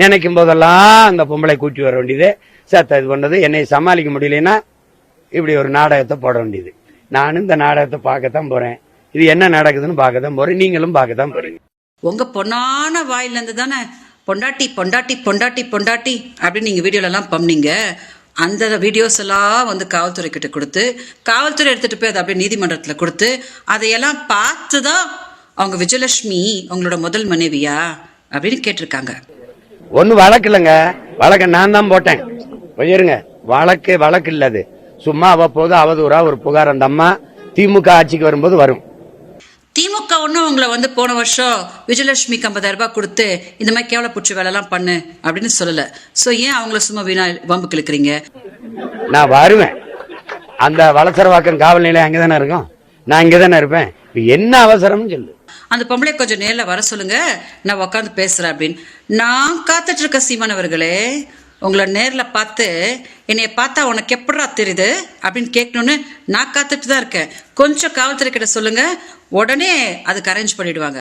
நினைக்கும் போதெல்லாம் அந்த பொம்பளை கூட்டி வர வேண்டியது. சேர்த்த இது பண்ணது என்னை சமாளிக்க முடியலன்னா இப்படி ஒரு நாடகத்தை போட வேண்டியது. நானும் இந்த நாடகத்தை பார்க்கத்தான் போறேன். இது என்ன நடக்குதுன்னு பார்க்கத்தான் போறேன். நீங்களும் பார்க்கத்தான் போறீங்க. உங்க பொன்னான வாயிலிருந்து தானே பொண்டாட்டி பொண்டாட்டி பொண்டாட்டி பொண்டாட்டி அப்படின்னு நீங்க வீடியோல எல்லாம் பண்ணீங்க அந்த வீடியோஸ் எல்லாம் வந்து காவல்துறை கிட்ட கொடுத்து காவல்துறை எடுத்துட்டு போய் அதை அப்படியே நீதிமன்றத்தில் கொடுத்து அதையெல்லாம் பார்த்து தான் அவங்க விஜயலட்சுமி உங்களோட முதல் மனைவியா அப்படின்னு கேட்டிருக்காங்க. ஒன்னும் வழக்கு இல்லைங்க. வழக்க நான் தான் போட்டேன். இருங்க. வழக்கு வழக்கு இல்ல அது சும்மா அவ்வப்போது அவதூறா ஒரு புகார் அந்த அம்மா திமுக ஆட்சிக்கு வரும்போது வரும். திமுக ஒன்றும் உங்களை வந்து போன வருஷம் விஜயலட்சுமிக்கு ஐம்பதாயிரம் ரூபாய் கொடுத்து இந்த மாதிரி கேவல பூச்சி வேலைலாம் பண்ணு அப்படின்னு சொல்லல. ஸோ ஏன் அவங்கள சும்மா வீணா வம்புக்கு இழுக்கிறீங்க நான் வருவேன். அந்த வளசரவாக்கம் காவல் நிலையம் அங்கதானே இருக்கும்? நான் இங்கதானே இருப்பேன். இப்ப என்ன அவசரம்னு சொல்லு. அந்த பொம்பளை கொஞ்சம் நேரில் வர சொல்லுங்க. நான் உட்காந்து பேசுறேன் அப்படின்னு. நான் காத்துட்டு இருக்க சீமான் அவர்களே உங்களை நேர்ல பார்த்து என்னைய பார்த்தா உனக்கு எப்படா தெரியுது அப்படின்னு கேட்கணும்னு நான் காத்துட்டு தான் இருக்கேன். கொஞ்சம் காவல்துறை கிட்ட சொல்லுங்க. உடனே அதுக்கு அரேஞ்ச் பண்ணிடுவாங்க.